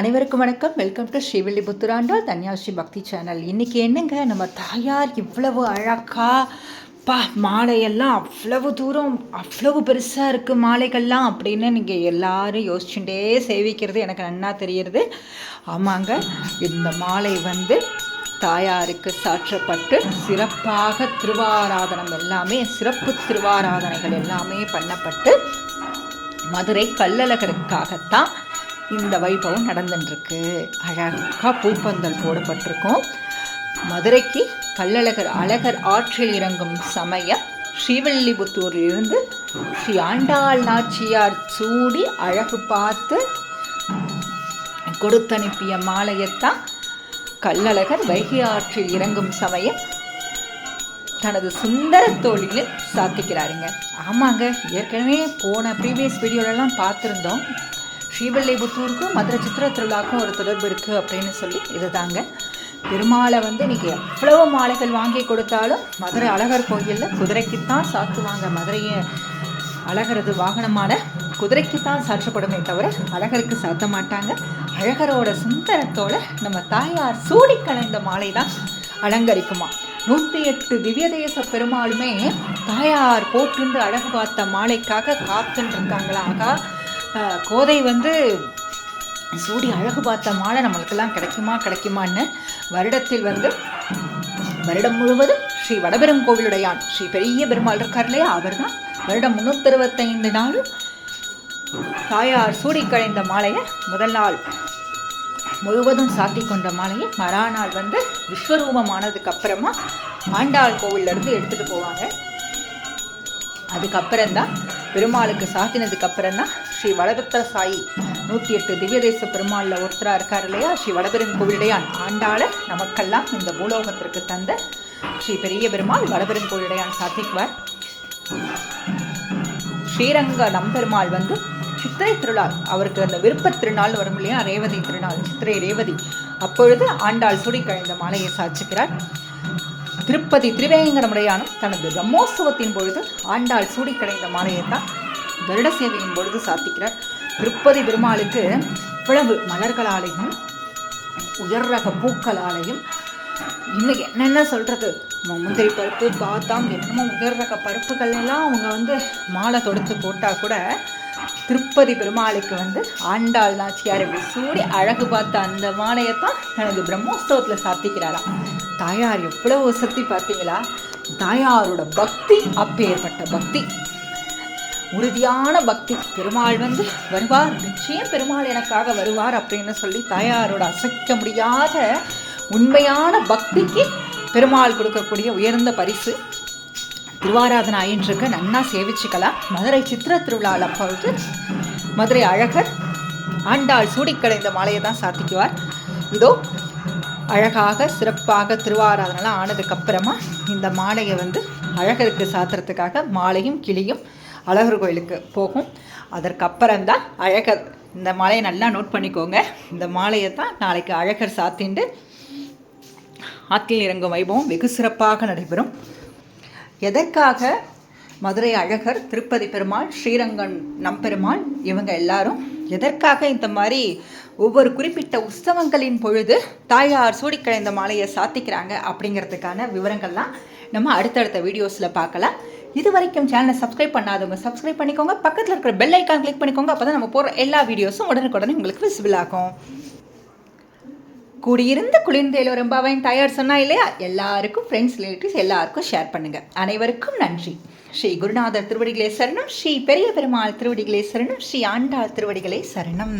அனைவருக்கும் வணக்கம். Welcome to ஸ்ரீவில்லிபுத்துராண்டால் Dhanyasri பக்தி சேனல். இன்றைக்கி என்னங்க? நம்ம தாயார் இவ்வளவு அழகா பா மாலையெல்லாம் அவ்வளவு தூரம் அவ்வளவு பெருசாக இருக்குது மாலைகள்லாம் அப்படின்னு நீங்கள் எல்லாரும் யோசிச்சுட்டே சேவிக்கிறது எனக்கு நன்னா தெரியுது. ஆமாங்க இந்த மாலை வந்து தாயாருக்கு சாற்றப்பட்டு சிறப்பாக திருவாராதனம் எல்லாமே சிறப்பு திருவாராதனைகள் எல்லாமே பண்ணப்பட்டு மதுரை கல்லழகருக்காகத்தான் இந்த வைபவம் நடந்துட்டுருக்கு அழகாக பூப்பந்தல் போடப்பட்டிருக்கும். மதுரைக்கு கள்ளழகர் அழகர் ஆற்றில் இறங்கும் சமயம் ஸ்ரீவல்லிபுத்தூரிலிருந்து ஸ்ரீ ஆண்டாள் நாச்சியார் சூடி அழகு பார்த்து கொடுத்தனுப்பிய மாலையத்தான் கள்ளழகர் வைகை ஆற்றில் இறங்கும் சமயம் தனது சுந்தர தோழியில் சாத்திக்கிறாருங்க. ஆமாங்க ஏற்கனவே போன ப்ரீவியஸ் வீடியோலலாம் பார்த்துருந்தோம். ஸ்ரீவில்லிபுத்தூருக்கும் மதுரை சித்திர திருவிழாக்கும் ஒரு தொடர்பு இருக்குது அப்படின்னு சொல்லி இதுதாங்க பெருமாளை வந்து நீங்கள் எவ்வளவு மாலைகள் வாங்கி கொடுத்தாலும் மதுரை அழகர் கோயிலில் குதிரைக்குத்தான் சாத்துவாங்க மதுரையை அழகரது வாகனமான குதிரைக்குத்தான் சாற்றப்படுமே தவிர அழகருக்கு சாத்த மாட்டாங்க. அழகரோட சுந்தரத்தோட நம்ம தாயார் சூடி கலைந்த மாலை தான் அலங்கரிக்குமா. நூற்றி எட்டு திவ்யதேச பெருமாளுமே தாயார் போட்டுண்டு அழகு பார்த்த மாலைக்காக காத்துட்டு இருக்காங்களா ஆகா கோதை வந்து சூடி அழகு பார்த்த மாலை நம்மளுக்கெல்லாம் கிடைக்குமா கிடைக்குமான்னு வருடத்தில் வந்து வருடம் முழுவதும் ஸ்ரீ வடபெரும் கோவிலுடையான் ஸ்ரீ பெரிய பெருமாள் இருக்கார் இல்லையா அவர் தான் வருடம் முந்நூற்றி அறுபத்தைந்து நாளும் தாயார் சூடி கழிந்த மாலையை முதல் நாள் முழுவதும் சாத்தி கொண்ட மாலையை மறாநாள் வந்து விஸ்வரூபமானதுக்கு அப்புறமா ஆண்டாள் கோவிலிருந்து எடுத்துகிட்டு போவாங்க. அதுக்கப்புறம்தான் பெருமாளுக்கு சாத்தினதுக்கு அப்புறம் தான் ஸ்ரீ வடபத்திர சாயி. நூற்றி எட்டு திவ்யதேச பெருமாளில் ஒருத்தராக இருக்கார் இல்லையா? ஸ்ரீ வடபெரும் கோவிலுடையான் ஆண்டாள நமக்கெல்லாம் இந்த பூலோகத்திற்கு தந்த ஸ்ரீ பெரிய பெருமாள் வடபெரும் கோவிலுடையான் சாத்திக்குவார். ஸ்ரீரங்க நம்பெருமாள் வந்து சித்திரை திருநாள் அவருக்கு அந்த விருப்ப திருநாள் வரும் இல்லையா? ரேவதி திருநாள் சித்திரை ரேவதி. அப்பொழுது ஆண்டாள் சுடி கழிந்த மாலையை சாட்சிக்கிறார் திருப்பதி திருவேங்கடமுடையானும் தனது பிரம்மோத்சவத்தின் பொழுது ஆண்டாள் சூடி கடைந்த மாலையை வருட கருட சேவையின் பொழுது சாத்திக்கிறார் திருப்பதி பெருமாளுக்கு இவ்வளவு மலர்களாலையும் உயர் ரக பூக்களாலையும் இன்னும் என்னென்ன சொல்கிறது முந்திரி பருப்பு பாத்தாம் என்னமோ உயர் ரக பருப்புகள் எல்லாம் அவங்க வந்து மாலை தொடுத்து போட்டால் கூட திருப்பதி பெருமாளுக்கு வந்து ஆண்டாள் நாச்சியார் இப்படி சூடி அழகு பார்த்த அந்த மாலையை தான் தனது பிரம்மோத்சவத்தில் சாத்திக்கிறாராம். தாயார் எவ்வளவு சக்தி பார்த்தீங்களா? தாயாரோட பக்தி அப்பேற்பட்ட பக்தி. உறுதியான பக்தி. பெருமாள் வந்து வருவார். நிச்சயம் பெருமாள் எனக்காக வருவார் அப்படின்னு சொல்லி தாயாரோட அசைக்க முடியாத உண்மையான பக்திக்கு பெருமாள் கொடுக்கக்கூடிய உயர்ந்த பரிசு. திருவாராதனை ஆயின்றிருக்க நன்னா சேவிச்சுக்கலாம். மதுரை சித்திர திருவிழாவில் அப்பொழுது மதுரை அழகர் ஆண்டாள் சூடிக்கடைந்த மாலையை தான் சாத்திக்குவார். இதோ அழகாக சிறப்பாக திருவாராதனெலாம் ஆனதுக்கப்புறமா இந்த மாலையை வந்து அழகருக்கு சாத்துறதுக்காக மாலையும் கிளியும் அழகர் கோயிலுக்கு போகும். அதற்கப்புறம்தான் அழகர் இந்த மாலையை நல்லா நோட் பண்ணிக்கோங்க. இந்த மாலையை தான் நாளைக்கு அழகர் சாத்திண்டு ஆற்றில் இறங்கும் வைபவம் வெகு சிறப்பாக நடைபெறும். எதற்காக மதுரை அழகர் திருப்பதி பெருமாள் ஸ்ரீரங்கன் நம்பெருமாள் இவங்க எல்லாரும் எதற்காக இந்த மாதிரி ஒவ்வொரு குறிப்பிட்ட உற்சவங்களின் பொழுது தாயார் சூடிக்கலைந்த மாலையை சாத்திக்கிறாங்க அப்படிங்கிறதுக்கான விவரங்கள்லாம் நம்ம அடுத்தடுத்த வீடியோஸில் பார்க்கலாம். இது வரைக்கும் சேனலை சப்ஸ்கிரைப் பண்ணாதவங்க சப்ஸ்கிரைப் பண்ணிக்கோங்க. பக்கத்தில் இருக்கிற பெல் ஐக்கான் கிளிக் பண்ணிக்கோங்க. அப்போ தான் நம்ம போகிற எல்லா வீடியோஸும் உடனுக்குடனே உங்களுக்கு விசிபிள் ஆகும். கூடியிருந்து குளிர்ந்தேலோ ரொம்ப அவன் தயார் சொன்னா இல்லையா? எல்லாருக்கும் ஃப்ரெண்ட்ஸ் ரிலேட்டிவ்ஸ் எல்லாருக்கும் ஷேர் பண்ணுங்கள் அனைவருக்கும் நன்றி. ஸ்ரீ குருநாதர் திருவடிகளே சரணம். ஸ்ரீ பெரிய பெருமாள் திருவடிகளே சரணம். ஸ்ரீ ஆண்டாள் திருவடிகளே சரணம்.